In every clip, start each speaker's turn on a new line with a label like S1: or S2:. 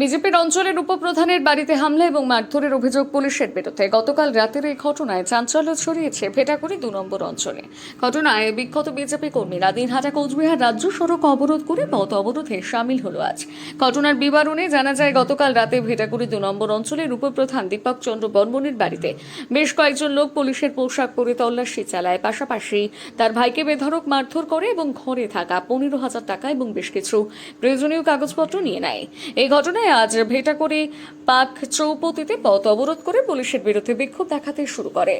S1: বিজেপির অঞ্চলের উপপ্রধানের বাড়িতে হামলা এবং মারধরের অভিযোগ পুলিশের বিরুদ্ধে। গতকাল রাতের এই ঘটনায় চাঞ্চল্য ছড়িয়েছে ভেটাকুড়ি দু নম্বর অঞ্চলে। ঘটনায় বিক্ষত বিজেপি কর্মীরা দিনহাটা কোচবিহার রাজ্য সড়ক অবরোধ করে পথ অবরোধে সামিল হলো আজ। ঘটনার বিবরণে জানা যায়, গতকাল রাতে ভেটাকুড়ি দু নম্বর অঞ্চলের উপপ্রধান দীপক চন্দ্র বর্মনের বাড়িতে বেশ কয়েকজন লোক পুলিশের পোশাক পরে তল্লাশি চালায়। পাশাপাশি তার ভাইকে বেধড়ক, মারধর করে এবং ঘরে থাকা পনেরো হাজার টাকা এবং বেশ কিছু প্রয়োজনীয় কাগজপত্র নিয়ে নেয়। এই ঘটনায় আজ ভেটা করে পাক চৌপতিতে পথ অবরোধ করে পুলিশের বিরুদ্ধে বিক্ষোভ দেখাতে শুরু করে।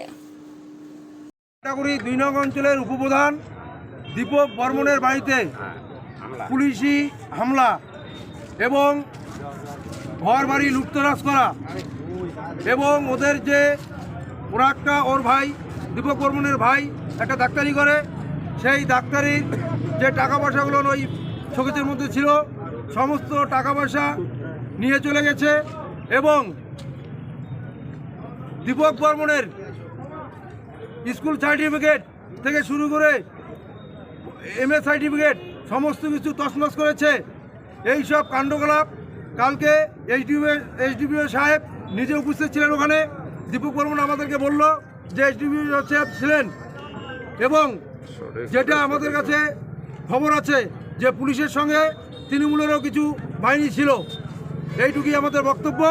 S2: কাটাকুড়ি দুই নং অঞ্চলের উপপ্রধান দীপক বর্মনের বাড়িতে পুলিশি হামলা এবং ঘর বাড়ি লুপ্তরাজ করা এবং ওদের যে ওরা একটা ওর ভাই, দীপক বর্মনের ভাই একটা ডাক্তারি করে। সেই ডাক্তারির যে টাকা পয়সাগুলো ওই শোকেজের মধ্যে ছিল, সমস্ত টাকা পয়সা নিয়ে চলে গেছে এবং দীপক বর্মনের স্কুল সার্টিফিকেট থেকে শুরু করে এম এ সার্টিফিকেট, সমস্ত কিছু তছনছ করেছে। এই সব কাণ্ডকলাপ কালকে এইচডিও এইচডিপিও সাহেব নিজে উপস্থিত ছিলেন ওখানে। দীপক বর্মন আমাদেরকে বলল যে এইচডিপিও সাহেব ছিলেন এবং যেটা আমাদের কাছে খবর আছে যে পুলিশের সঙ্গে তৃণমূলেরও কিছু বাহিনী ছিল। এইটুকুই আমাদের বক্তব্য।